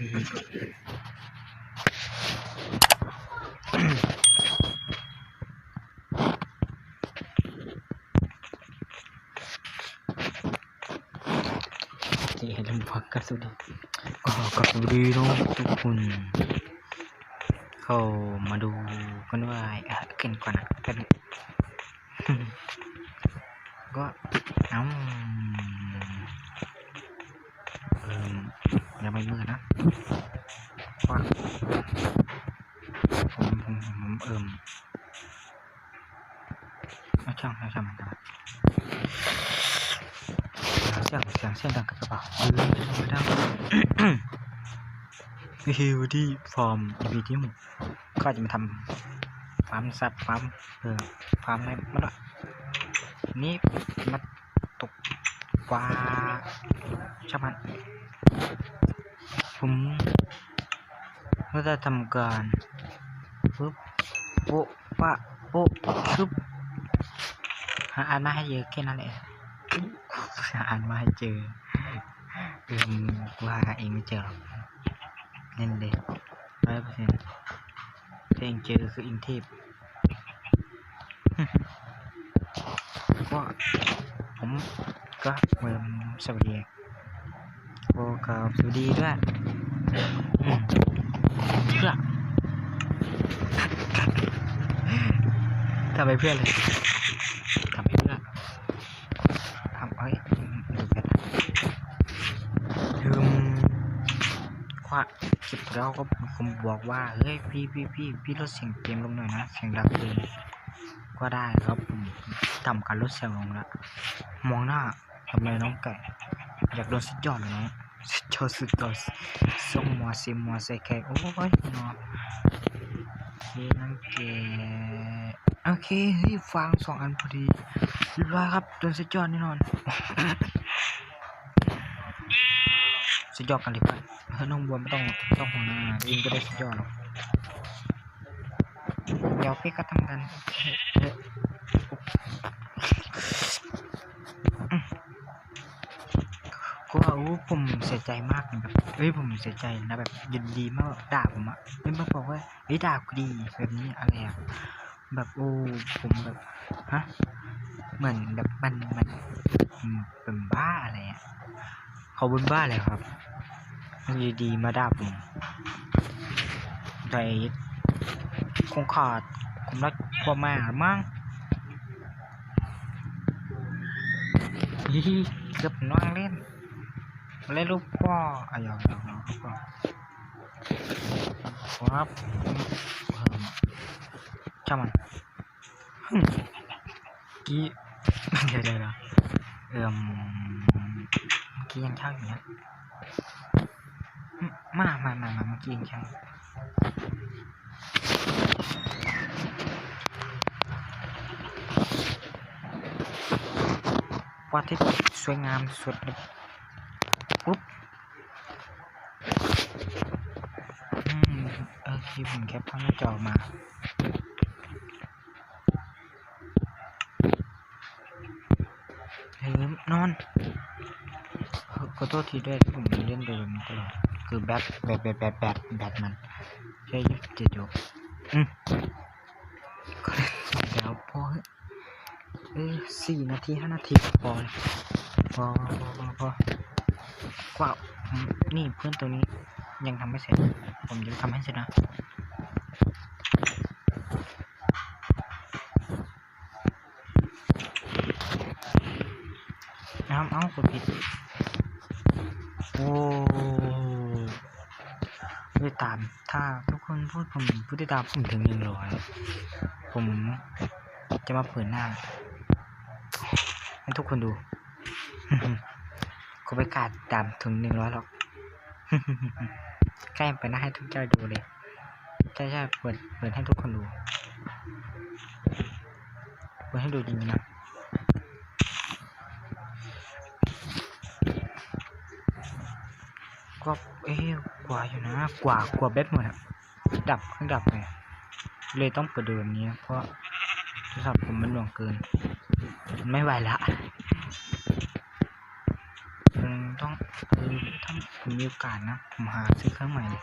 ดีที่เห็นลำพักกันสุดดีก็กับสวัสดีน้องทุกคนเข้ามาดูกันว่าเออเกินก่อนนะกัน ก็เอ้าเอิ่มยัง ไม่มืดนะว่าผมผมผมเอิ่มเอาช่างเอาช่างมันกันเสียงเสียงเสียงดังกระเป๋าเออไม่ดังฮิวที่ฟอร์มอีพีที่หกก็จะมาทำฟาร์มสัตว์ฟาร์มเออฟาร์มอะไรมันละนี่มาตกปลาช่างมัน ผมก็จะทำการปุ๊บโป๊ะปะโป๊ะชุบหาอ่านมาให้เยอะแค่นั้นแหละหาอ่านมาให้เจอเอืมว่าเองไม่เจอเล่นเลยร้อยเปอร์เซ็นต์เพลงเจอคืออินเทพก็ผมก็เมือสวัสดี โอ้กับสวัสดีด้วยเพื่อทำไปเพื่อนเลยทำไปเพื่อทำเอ้ยดูกันลืมควาคลิปแล้วก็ผมบอกว่าเฮ้ยพี่พี่พี่พี่ลดเสียงเกมลงหน่อยนะเสียงดังเกินก็ได้ครับผมทำการลดเสียงลงแล้วมองหน้าทำไมน้องไก่อยากโดนสุดยอดเลยนะ สุดยอดสุดยอดส่งมัวซิมัวใส่แขกโอ้ยเนาะเฮ้ยน้องแกโอเคเฮ้ยฟังสองอันพอดีเรียบร้อยครับโดนสุดยอดแน่นอนสุดยอดกันเลยครับเฮ้ยน้องบัวไม่ต้องต้องห่วงนะยิงก็ได้สุดยอดหรอกเดี๋ยวพี่ก็ทำกันเฮ้ยอืมก็ว่า อ้ผมเสียใจมากเลยแบบเฮ้ยผมเสียใจนะแบบยินดีมากด่าผมอะเฮ้ยมาบอกว่าเฮ้ยด่ากูดีแบบนี้อะไรอะแบบโอ้ผมแบบฮะเหมือนแบบมันมันเป็นบ้าอะไรอะเขาเป็นบ้าเลยครับยู่ดีมาด่าผมแต่คงขาดผมรักพ่อแม่มั้งเกือบน้องเล่น เล่นลูกพ่ออะยองยองครับช่างมันกี้เดี๋ยวเดี๋ยวเดี๋ยเอิ่มกี้ยังช่างอยู่นะมามามามาเมื่อกี้ใช่างวัดที่สวยงามสุดเลยปุ๊บอืมโอเคผม แคปภาพหน้าจอมาเฮ้ยนอน ขอโทษทีด้วยที่ผมเล่นโดยมันตลอดคือแบทแบทแบทแบทแบทแบทมันใช่ยี่สิบเจ็ดอยู่อืมก็เดี๋ยวพอเอ้สี่นาทีห้านาทีพอเลยพอพอพอพอกว่านี่เพื่อนตัวนี้ยังทำไม่เสร็จ ผมยังทำให้เสร็จนะน้ำเอ้ากดผิด โอ้ผู้ติดตาม ถ้าทุกคนพูดผมผู้ติดตามผมถึงหนึ่งร้อยผมจะมาเปิดหน้า ให้ทุกคนดูกูไปกาดตามถึงหนึ่งร้อยหรอกแกล้งไปหน้าให้ทุกเจ้าดูเลยใช่ใช่เปิดเปิดให้ทุกคนดูเปิดให้ดูจริงๆนะ ก็เอ๊ะกว่าอยู่นะ กว่ากว่าเบ็ดหมดอะดับเครื่องดับเลยเลยต้องเปิดดูแบบนี้เพราะโทรศัพท์ผมมันหน่วงเกินมันไม่ไหวละมันต้องเออถ้าผมมีโอกาสนะ ผมหาซื้อเครื่องใหม่เลย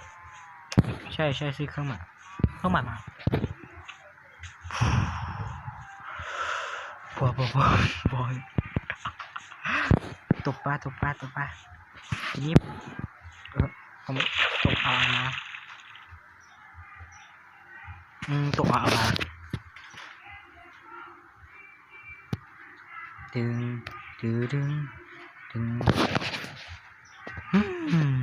ใช่ใช่ซื้อเครื่องใหม่เครื่องใหม่มาบอยบอยบอยบอยตบปลาตบปลาตบปลาทีนี้ ตกอานะอืมตกอามาดึงดึงดึงดึงอืม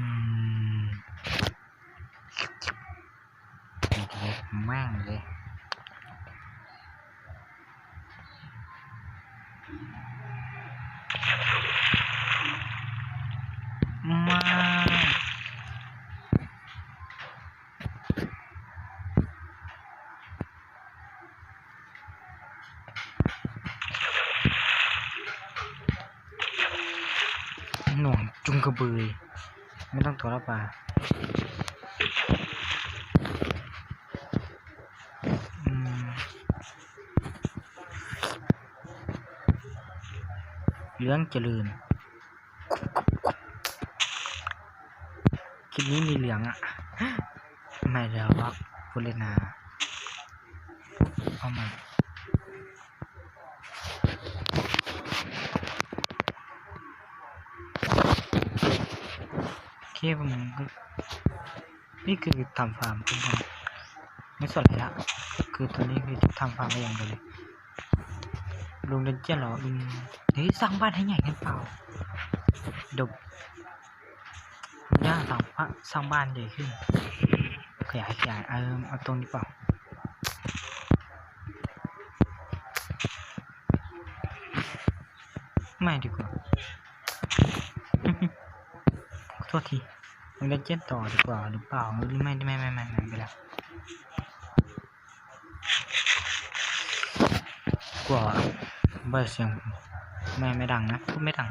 แม่งเลยมาหน่วงจุงก ระเบือไม่ต้องโทรปลาอืมเรื่องเจริญ คลิปนี้มีเหลืองอะ ไม่แล้วว่าพูดเล่นนา เอาม่โผมนี่คือทำฟาร์มขึ้นมไม่สนเลยละคือตอนนี้คือทำฟาร์มไปอย่างเดียวเลยลงเดนเจียนเหรออืมเฮ้ยสร้างบ้านให้ใหญ่กันเปล่าเดยวผมอยาสร้างบ้านสร้างบ้านใหญ่ขึ้นขยายขยายเออเอาตรงนี้เปล่าไม่ดีกว่า โทษที เล่นเจ็ดต่อดีกว่าหรือเปล่าไม่ไม่ไม่ไม่ไม่ไม่ล้วกว่าเบอร์เสียงไม่ไม่ดังนะพูดไม่ดัง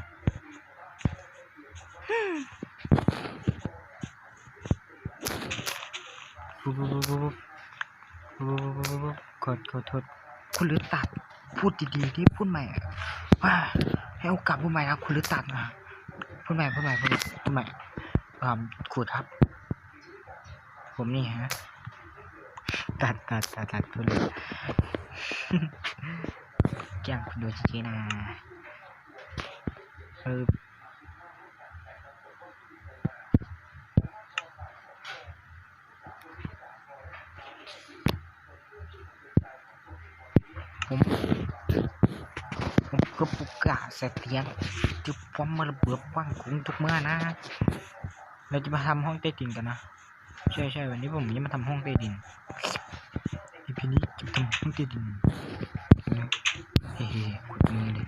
กดกดกดคุณหรือตัดพูดดีๆที่พูดใหม่ว่าให้โอกาสพูดใหม่นะคุณหรือตัดนะพูดใหม่พูดใหม่พูดใหม่ อ่ามขูดครับ ผมนี่ฮะ ตัดตัดตัดตัดพูดเลยแกล้งคุณดูจริงๆนะเออผมผมก็ปุกกะเสถียรจุดพร้อมมาระเบิดว่างคุ้งทุกเมื่อนะ เราจะมาทำห้องใต้ดินกันนะ ใช่ใช่วันนี้ผมจะมาทำห้องใต้ดินอีพีนี้จะทำห้องใต้ดินนะเฮ้ยขุดตรงนี้เลย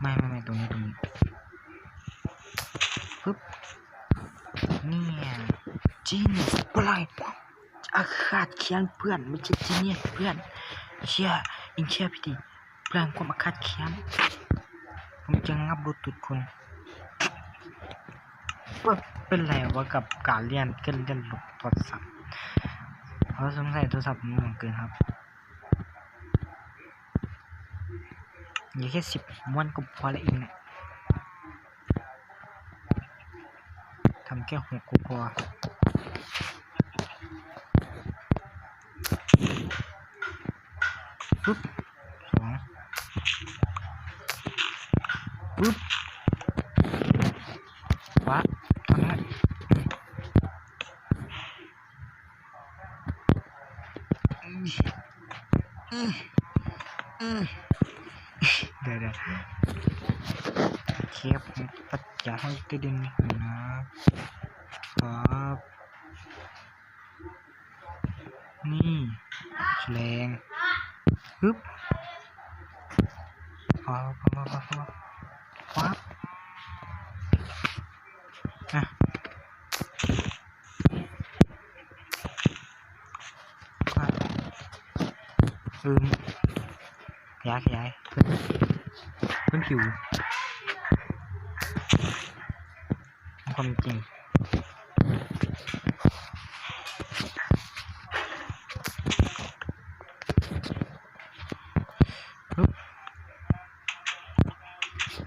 ไม่ไม่ไม่ตรงนี้ตรงนี้ปึ๊บเนี่ยจีนปล่อยอาขาดเคียนเพื่อนไม่ใช่จีเนียสเพื่อนเชื่ออิงเชื่อพี่ดิพลังความอาฆาตแค้นผมจะงับดูตุดคุณ ว่าเป็นไรวะกับการเรียนเกินเรียนหลบโทรศัพท์เพราะสงสัยโทรศัพท์มันหน่วงเกินครับอย่าแค่สิบมวนก็พอละเองเนี่ยทำแค่หกก็พอปึ๊บสองปึ๊บวะตอนนั้นอืมอืมอืม เดี๋ยวเดี๋ยวเชฟผมปัดจะให้กระเด็นนะครับนี่แฉลงปึ๊บพอพอพอพอพอปั๊บอะปั๊บอืมขยายขยายขึ้นขึ้นผิวความจริงปึ๊บ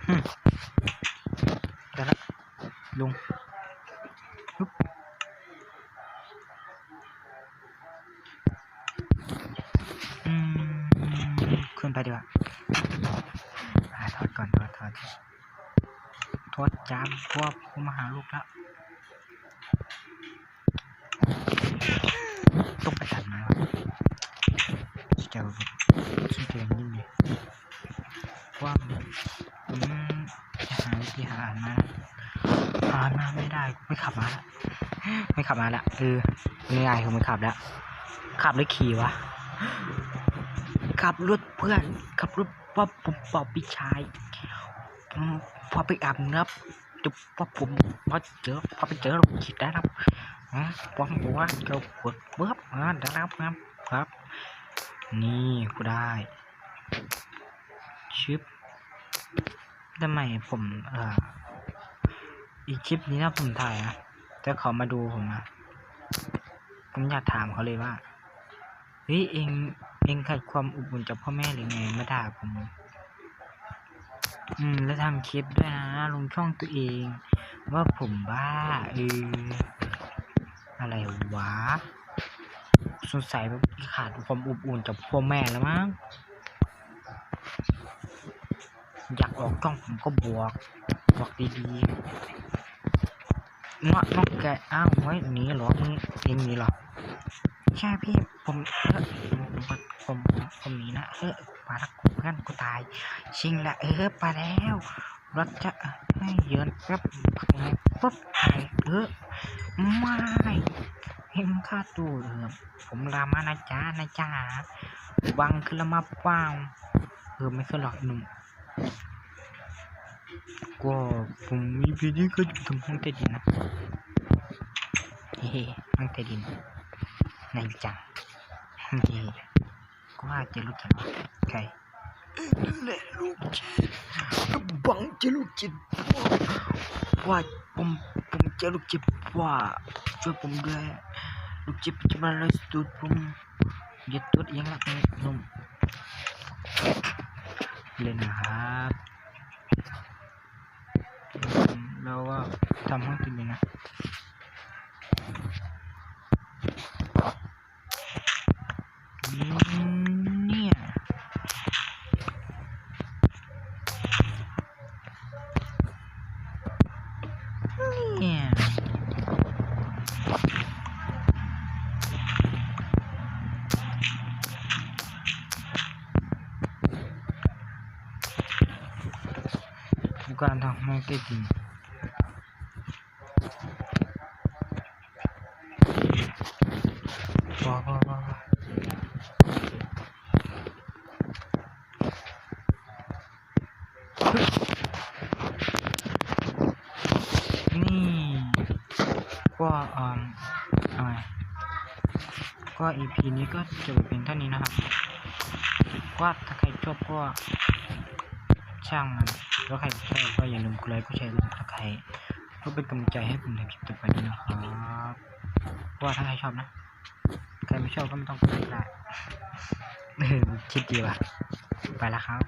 ฮึมเดี๋ยวละลุงามพวกกูมาหาลูกแล้วต้องไปตัดไม้วะเจ้าชิ้นเกินยิ่งเลยว่าอืมจะหาวิธีหาอ่านมานอ่านมาไม่ได้ไม่ขับมาละไม่ขับมาละเออง่ายๆคือไม่ขับแล้วขับหรือขี่วะขับรถเพื่อนขับรถว่าผมบอกพี่ชายผมพอไปอาบน้ำ จุบว่าผมพอเจอพอไปเจอเราคิดได้ครับอะผมบอกว่าเราปวดเบิ้บอ่าได้ครับครับครับ นี่กูได้ชิปทำไมผมเอ่ออีกคลิปนี้นะผมถ่ายนะแต่เขามาดูผมนะผมอยากถามเขาเลยว่าเฮ้ยเองเองขาดความอบอุ่นจากพ่อแม่หรือไงมาด่าผม อืม แล้วทำคลิปด้วยนะ ลงช่องตัวเอง ว่าผมบ้าเอออะไรวะ สงสัยขาดความอบอุ่นจากพ่อแม่แล้วมั้ง อยากออกกล้องผมก็บอกบอกดีๆเนาะน้องแกอ้าวไว้หนีเหรอมึงเองหนีเหรอใช่พี่ผมเออผมผมผมหนีนะเออมาละกูเพื่อนกูตาย ชิงละเออไปแล้วรถจะให้เยินแป๊บปุ๊บไปเออไม่เห็นค่าตู้เออผมลามานะจ๊ะนะจ๊ะวังขึ้นละมาเปล่าเออไม่ขึ้นหรอกหนุ่มก็ผมมีพี่นี้ก็อยู่ตรงห้องใต้ดินนะเฮ้ห้องใต้ดินในจังเย่ก็ว่าจะรู้จักใคร นี่แหละลูกจิตบังจะลูกจิตว่าผมผมจะลูกจิตว่าช่วยผมด้วยลูกจิตจะมาเลยสุดผมอย่าตัวเองละนมเลยนะครับอืมแล้วก็ทำห้องติดเลยนะ เนี่ยเนี่ย การทำให้ได้จริงพอพอพอพอนี่ก็อ่าอาไงก็ EP นี้ก็จบเพียงเท่านี้นะครับก็ถ้าใครชอบก็ช่างมัน แล้วใครชอบก็อย่าลืมกดไลค์กดแชร์กดติดตามเพื่อเป็นกำลังใจให้ผมในคลิปต่อไปด้วยนะครับว่าถ้าใครชอบนะ ใครไม่ชอบก็ไม่ต้องกดไลค์ได้คิดดีว่ะไปแล้วครับ